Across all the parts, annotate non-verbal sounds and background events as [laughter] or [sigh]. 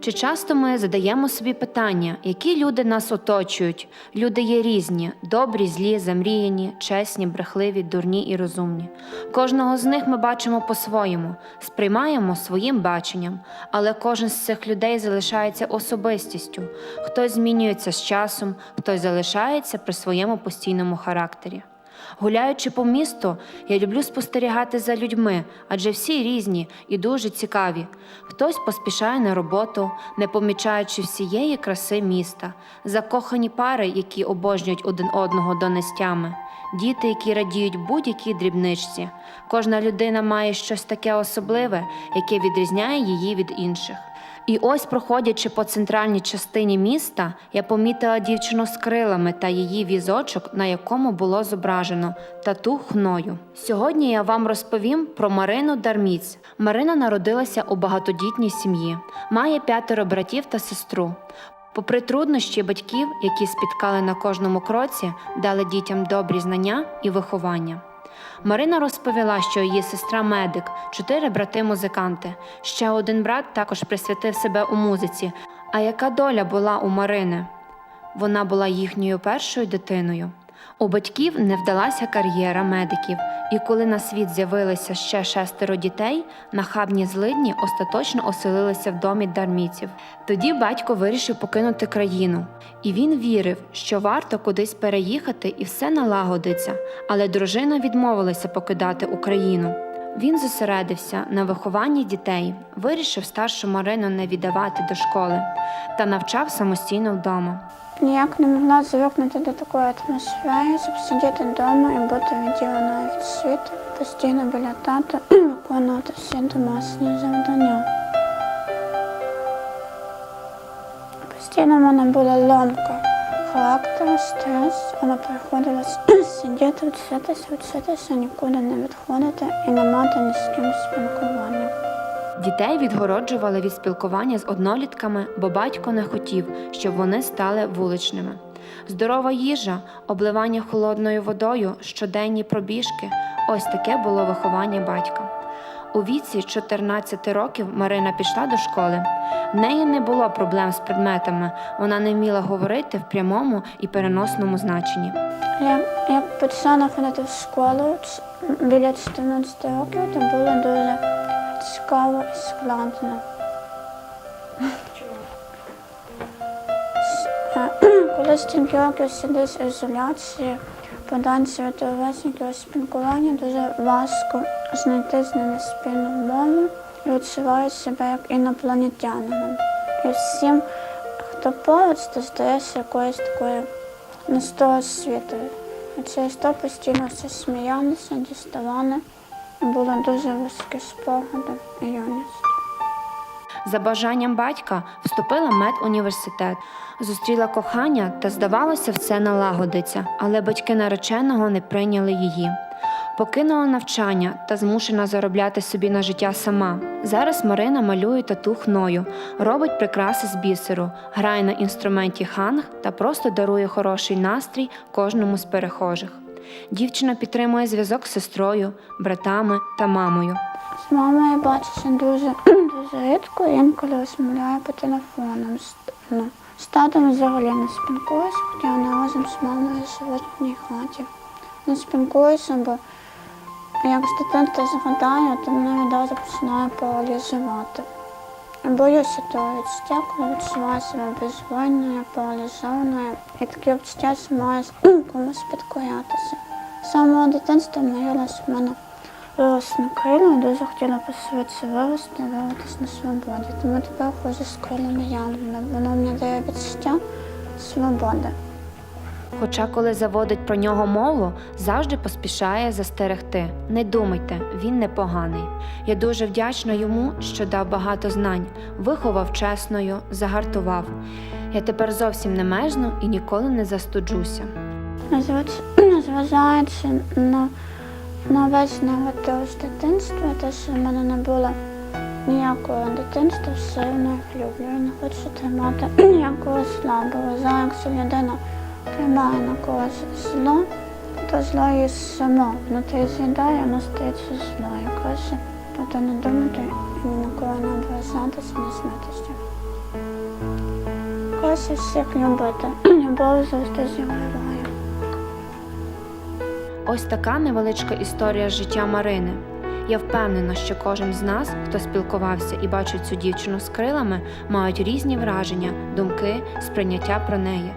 Чи часто ми задаємо собі питання, які люди нас оточують? Люди є різні: добрі, злі, замріяні, чесні, брехливі, дурні і розумні. Кожного з них ми бачимо по-своєму, сприймаємо своїм баченням, але кожен з цих людей залишається особистістю. Хтось змінюється з часом, хтось залишається при своєму постійному характері. Гуляючи по місту, я люблю спостерігати за людьми, адже всі різні і дуже цікаві. Хтось поспішає на роботу, не помічаючи всієї краси міста, закохані пари, які обожнюють один одного до нестями, діти, які радіють будь-якій дрібничці. Кожна людина має щось таке особливе, яке відрізняє її від інших. І ось, проходячи по центральній частині міста, я помітила дівчину з крилами та її візочок, на якому було зображено тату хною. Сьогодні я вам розповім про Марину Дарміць. Марина народилася у багатодітній сім'ї, має п'ятеро братів та сестру. Попри труднощі батьків, які спіткали на кожному кроці, дали дітям добрі знання і виховання. Марина розповіла, що її сестра медик, чотири брати-музиканти. Ще один брат також присвятив себе у музиці. А яка доля була у Марини? Вона була їхньою першою дитиною. У батьків не вдалася кар'єра медиків, і коли на світ з'явилися ще шестеро дітей, нахабні злидні остаточно оселилися в домі дарміців. Тоді батько вирішив покинути країну, і він вірив, що варто кудись переїхати і все налагодиться, але дружина відмовилася покидати Україну. Він зосередився на вихованні дітей, вирішив старшу Марину не віддавати до школи та навчав самостійно вдома. Ніяк не могла звикнути до такої атмосфери, щоб сидіти вдома і бути відділеною від світу, постійно біля тата [clears throat] виконувати всі домашні завдання. Постійно в мене була ломка характеру, стрес, але приходилось [clears throat] сидіти, вчитися, вчитися, нікуди не відходити і не мати ні з ким спілкування. Дітей відгороджували від спілкування з однолітками, бо батько не хотів, щоб вони стали вуличними. Здорова їжа, обливання холодною водою, щоденні пробіжки ось таке було виховання батька. У віці 14 років Марина пішла до школи. В неї не було проблем з предметами, вона не вміла говорити в прямому і переносному значенні. Я, я почала ходити в школу біля 14 років, то було дуже цікаво і складно. Е, [clears throat] Коли стільки років сидиш в ізоляції, поданці від ровесників спілкування, дуже важко знайти з ними спільну мову і відчуваю себе як інопланетянином. І всім, хто поруч, ти здаєшся якоюсь такою не з того світу. І через то постійно все сміялися, діставали. Було дуже важкі спогади і юність. За бажанням батька вступила в медуніверситет, зустріла кохання та, здавалося, все налагодиться, але батьки нареченого не прийняли її. Покинула навчання та змушена заробляти собі на життя сама. Зараз Марина малює тату хною, робить прикраси з бісеру, грає на інструменті ханг та просто дарує хороший настрій кожному з перехожих. Дівчина підтримує зв'язок з сестрою, братами та мамою. З мамою я бачуся дуже, [clears throat] дуже рідко, інколи розмовляю по телефону. Ну, з татом взагалі не спілкуюся, хоча вони разом з мамою живуть в одній хаті. Не спілкуюся, бо як з згадаю, то мене відразу починає паралізувати. Боюся того відчуття, коли відчуваю себе безвольною, паралізованою, і таке відчуття, що маю комусь підкорятися. З самого дитинства мріялась в мене вирости на крила, і дуже хотіла пошвидше вирости, вирватися на свободі. Тому тепер ходжу з крилами янгола. Воно мені дає відчуття свободи. Хоча, коли заводить про нього мову, завжди поспішає застерегти. Не думайте, він непоганий. Я дуже вдячна йому, що дав багато знань, виховав чесною, загартував. Я тепер зовсім не межну і ніколи не застуджуся. [clears throat] Незважаючи на, на весь негатив з дитинства, те, що в мене не було ніякого дитинства, все одно люблю. Не хочу тримати [clears throat] ніякого зла, бо якщо людина тримає на когось зло, то зло є само. Внутрі з'їдає, воно стається зло. І краще про те не думати і ні на кого не ображатися, не смітися. Краще всіх любити. [clears throat] Любов завжди зігріває. Ось така невеличка історія життя Марини. Я впевнена, що кожен з нас, хто спілкувався і бачить цю дівчину з крилами, мають різні враження, думки, сприйняття про неї.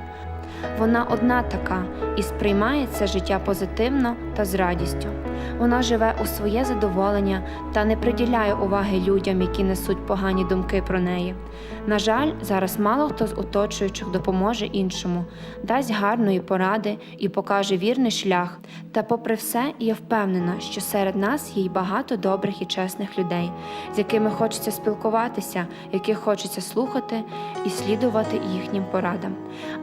Вона одна така і сприймає це життя позитивно та з радістю. Вона живе у своє задоволення та не приділяє уваги людям, які несуть погані думки про неї. На жаль, зараз мало хто з оточуючих допоможе іншому, дасть гарної поради і покаже вірний шлях. Та, попри все, я впевнена, що серед нас є й багато добрих і чесних людей, з якими хочеться спілкуватися, яких хочеться слухати і слідувати їхнім порадам.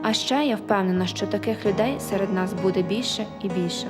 А ще я впевнена, що таких людей серед нас буде більше і більше.